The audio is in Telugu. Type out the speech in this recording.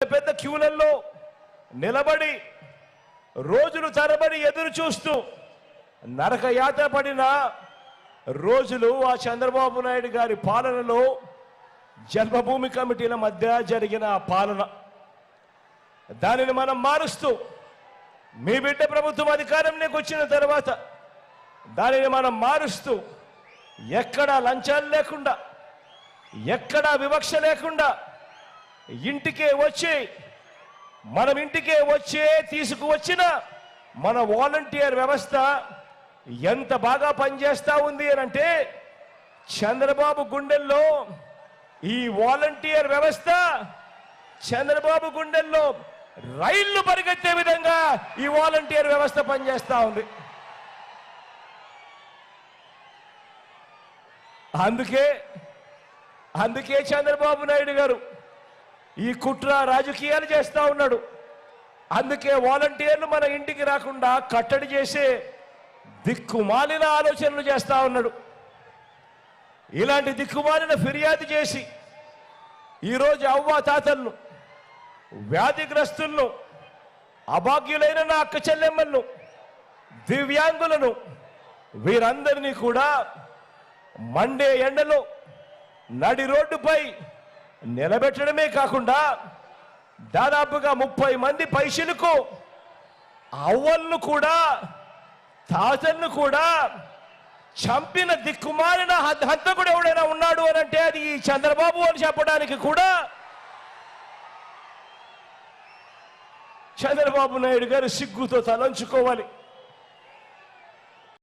పెద్ద క్యూలల్లో నిలబడి రోజులు తరబడి ఎదురు చూస్తూ నరక యాత్ర పడిన రోజులు ఆ చంద్రబాబు నాయుడు గారి పాలనలో జన్మభూమి కమిటీల మధ్య జరిగిన ఆ పాలన. దానిని మనం మారుస్తూ మీ బిడ్డ ప్రభుత్వం అధికారంలోకి వచ్చిన తర్వాత దానిని మనం మారుస్తూ ఎక్కడా లంచాలు లేకుండా ఎక్కడా వివక్ష లేకుండా ఇంటికే వచ్చి మనం ఇంటికే వచ్చే తీసుకువచ్చిన మన వాలంటీర్ వ్యవస్థ ఎంత బాగా పనిచేస్తూ ఉంది అని అంటే చంద్రబాబు గుండెల్లో ఈ వాలంటీర్ వ్యవస్థ చంద్రబాబు గుండెల్లో రైళ్ళు పరిగెత్తే విధంగా ఈ వాలంటీర్ వ్యవస్థ పనిచేస్తూ ఉంది. అందుకే అందుకే చంద్రబాబు నాయుడు గారు ఈ కుట్ర రాజకీయాలు చేస్తూ ఉన్నాడు. అందుకే వాలంటీర్లు మన ఇంటికి రాకుండా కట్టడి చేసే దిక్కుమాలిన ఆలోచనలు చేస్తూ ఉన్నాడు. ఇలాంటి దిక్కుమాలిన ఫిర్యాదు చేసి ఈరోజు అవ్వ తాతలను వ్యాధిగ్రస్తులను అభాగ్యులైన నా అక్క చెల్లెమ్మలను దివ్యాంగులను వీరందరినీ కూడా మండే ఎండలో నడి రోడ్డుపై నిలబెట్టడమే కాకుండా దాదాపుగా ముప్పై మంది పైసలకు అవ్వలను కూడా తాజన్ను కూడా చంపిన దిక్కుమాలిన హద్ద- హంతకుడు ఎవడైనా ఉన్నాడు అని అంటే అది చంద్రబాబు అని చెప్పడానికి కూడా చంద్రబాబు నాయుడు గారు సిగ్గుతో తలంచుకోవాలి.